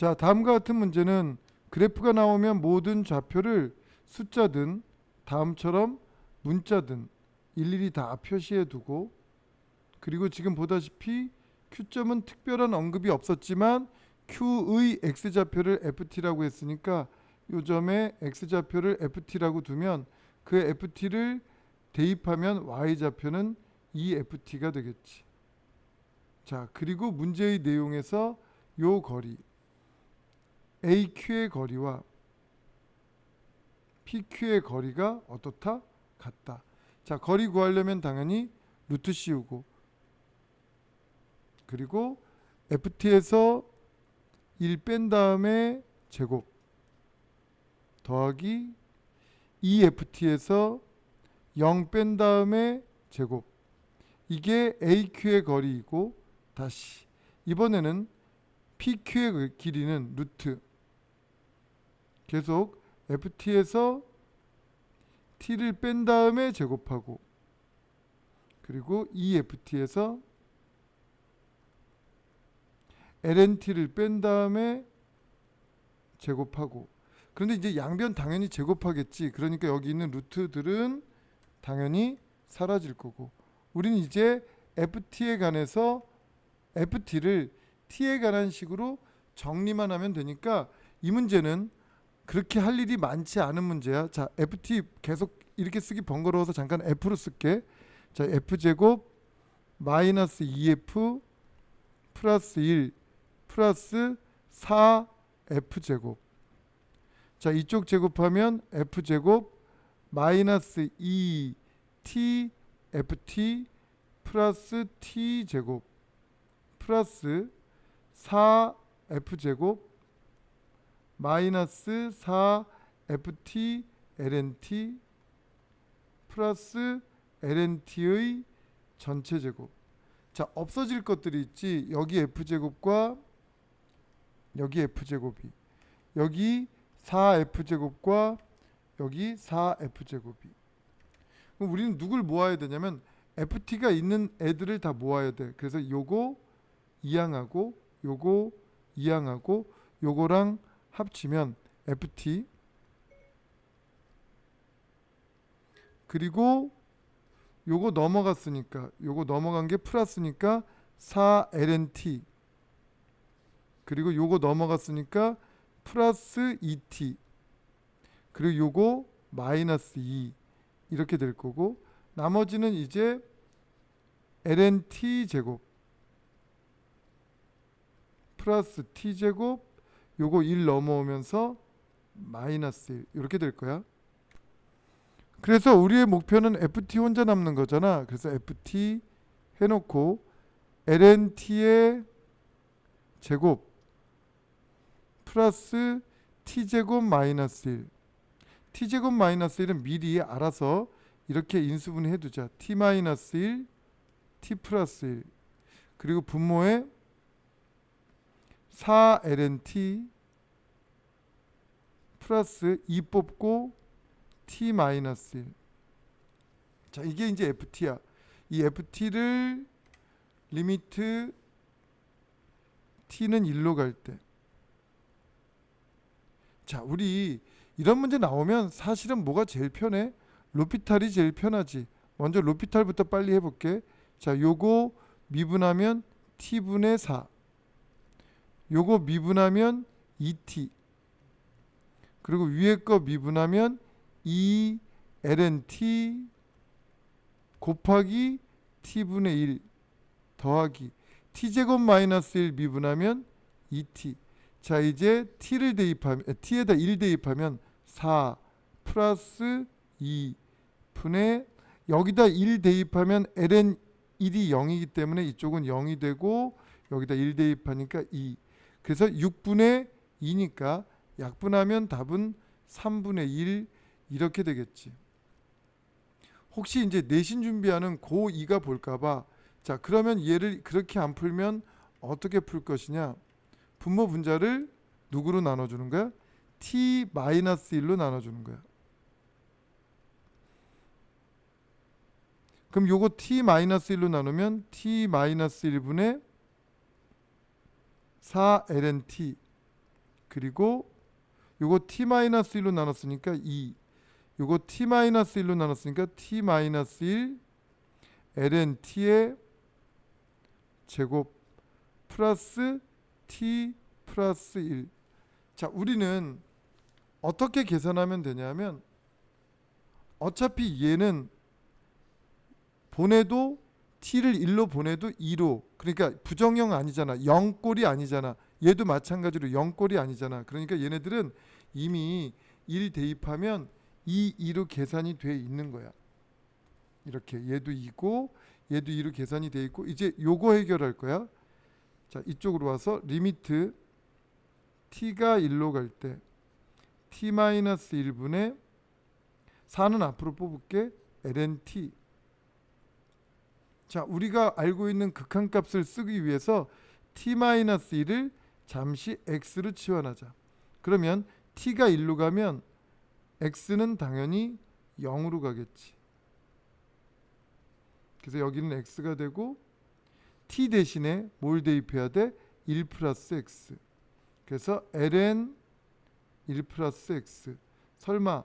자, 다음과 같은 문제는 그래프가 나오면 모든 좌표를 숫자든 다음처럼 문자든 일일이 다 표시해 두고 그리고 지금 보다시피 Q점은 특별한 언급이 없었지만 Q의 X좌표를 FT라고 했으니까 요 점에 X좌표를 FT라고 두면 그 FT를 대입하면 Y좌표는 EFT가 되겠지. 자, 그리고 문제의 내용에서 요 거리 AQ의 거리와 PQ의 거리가 어떻다? 같다. 자, 거리 구하려면 당연히 루트 씌우고 그리고 FT에서 1 뺀 다음에 제곱 더하기 EFT에서 0 뺀 다음에 제곱 이게 AQ의 거리이고 다시 이번에는 PQ의 그 길이는 루트 계속 FT에서 T를 뺀 다음에 제곱하고 그리고 EFT에서 LNT를 뺀 다음에 제곱하고. 그런데 이제 양변 당연히 제곱하겠지. 그러니까 여기 있는 루트들은 당연히 사라질 거고. 우리는 이제 FT에 관해서 FT를 T에 관한 식으로 정리만 하면 되니까 이 문제는 그렇게 할 일이 많지 않은 문제야. 자, FT 계속 이렇게 쓰기 번거로워서 잠깐 F로 쓸게. 자, F 제곱 마이너스 2F 플러스 1 플러스 4 F 제곱. 자, 이쪽 제곱하면 F 제곱 마이너스 2 T FT 플러스 T 제곱 플러스 4 F 제곱 마이너스 4 FT LNT 플러스 LNT의 전체 제곱. 자, 없어질 것들이 있지. 여기 F 제곱과 여기 F 제곱이. 여기 4F 제곱과 여기 4F 제곱이. 그럼 우리는 누굴 모아야 되냐면 FT가 있는 애들을 다 모아야 돼. 그래서 요거 이항하고 요거 이항하고 요거랑 합치면 FT 그리고 요거 넘어갔으니까 요거 넘어간 게 플러스니까 4LNT 그리고 요거 넘어갔으니까 플러스 2T 그리고 요거 마이너스 2 이렇게 될 거고 나머지는 이제 LNT 제곱 플러스 T 제곱 요거 1 넘어오면서 마이너스 1 이렇게 될 거야. 그래서 우리의 목표는 FT 혼자 남는 거잖아. 그래서 FT 해놓고 LNT의 제곱 플러스 T 제곱 마이너스 1 T 제곱 마이너스 1은 미리 알아서 이렇게 인수분해 두자. T 마이너스 1 T 플러스 1 그리고 분모에 4lnt 플러스 2 뽑고 t 마이너스 1. 자, 이게 이제 ft야. 이 ft를 리미트 t는 1로 갈 때. 자, 우리 이런 문제 나오면 사실은 뭐가 제일 편해? 로피탈이 제일 편하지. 먼저 로피탈부터 빨리 해볼게. 자, 요거 미분하면 t분의 4. 요거 미분하면 2t 그리고 위에 거 미분하면 2 ln 곱하기 t분의 1 더하기 t제곱 마이너스 1 미분하면 2t 자 이제 t를 대입하면 t에다 1 대입하면 4 플러스 2 분의 여기다 1 대입하면 ln 1이 0이기 때문에 이쪽은 0이 되고 여기다 1 대입하니까 2 그래서 6분의 2니까 약분하면 답은 3분의 1 이렇게 되겠지. 혹시 이제 내신 준비하는 고2가 볼까봐 자 그러면 얘를 그렇게 안 풀면 어떻게 풀 것이냐 분모 분자를 누구로 나눠주는 거야? t-1로 나눠주는 거야. 그럼 요거 t-1로 나누면 t-1분의 4ln t 그리고 요거 t-1로 나눴으니까 2 요거 t-1로 나눴으니까 t-1 ln t의 제곱 플러스 t 플러스 1. 자, 우리는 어떻게 계산하면 되냐면 어차피 얘는 보내도 t를 1로 보내도 2로 그러니까 부정형 아니잖아. 0꼴이 아니잖아. 얘도 마찬가지로 0꼴이 아니잖아. 그러니까 얘네들은 이미 1 대입하면 2, 2로 계산이 돼 있는 거야. 이렇게 얘도 2고 얘도 2로 계산이 돼 있고 이제 요거 해결할 거야. 자, 이쪽으로 와서 리미트 t가 1로 갈 때 t-1분의 4는 앞으로 뽑을게 ln t 자 우리가 알고 있는 극한값을 쓰기 위해서 t-1을 잠시 x로 치환하자 그러면 t가 1로 가면 x는 당연히 0으로 가겠지 그래서 여기는 x가 되고 t 대신에 뭘 대입해야 돼? 1 플러스 x 그래서 ln 1 플러스 x 설마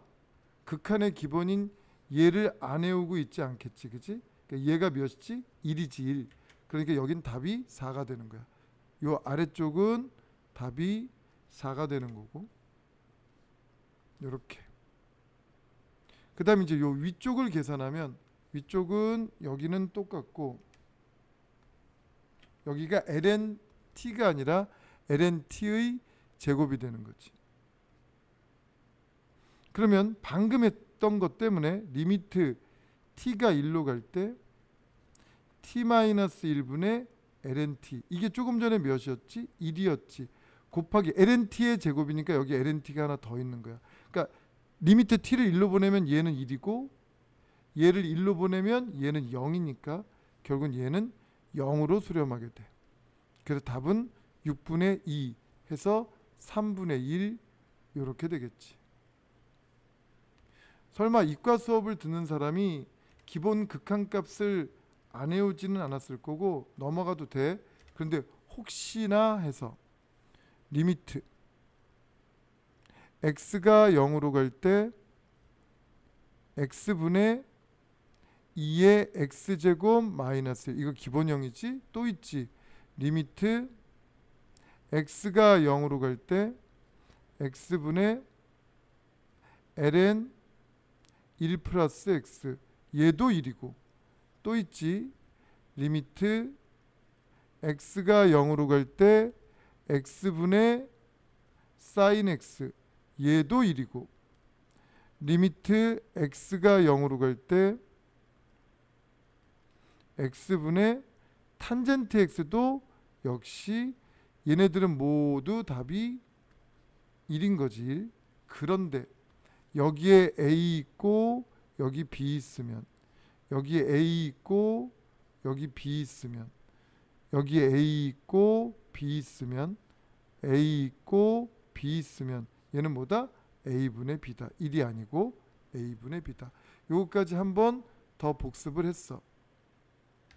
극한의 기본인 얘를 안 외우고 있지 않겠지 그지? 그러니까 얘가 몇이지? 1이지 1 그러니까 여긴 답이 4가 되는 거야 요 아래쪽은 답이 4가 되는 거고 요렇게 그 다음에 이제 요 위쪽을 계산하면 위쪽은 여기는 똑같고 여기가 ln t가 아니라 ln t의 제곱이 되는 거지. 그러면 방금 했던 것 때문에 리미트 t가 1로 갈 때 t-1분의 ln t 이게 조금 전에 몇이었지? 1이었지. 곱하기 ln t의 제곱이니까 여기 ln t가 하나 더 있는 거야. 그러니까 리미트 t를 1로 보내면 얘는 1이고 얘를 1로 보내면 얘는 0이니까 결국은 얘는 0으로 수렴하게 돼. 그래서 답은 6분의 2 해서 3분의 1 이렇게 되겠지. 설마 이과 수업을 듣는 사람이 기본 극한값을 안 외우지는 않았을 거고 넘어가도 돼. 그런데 혹시나 해서 리미트. X가 0으로 갈 때 x분의 2의 x제곱 마이너스 이거 기본형이지? 또 있지. 리미트 x가 0으로 갈 때 x분의 ln 1 플러스 x 얘도 1이고 또 있지 리미트 x가 0으로 갈 때 x분의 sin x 얘도 1이고 리미트 x가 0으로 갈 때 x분의 탄젠트 x도 역시 얘네들은 모두 답이 1인 거지. 그런데 여기에 a 있고 여기 b 있으면 여기에 a 있고 여기 b 있으면 여기에 a 있고 b 있으면 a 있고 b 있으면 얘는 뭐다? a분의 b다. 1이 아니고 a분의 b다. 요거까지 한번 더 복습을 했어.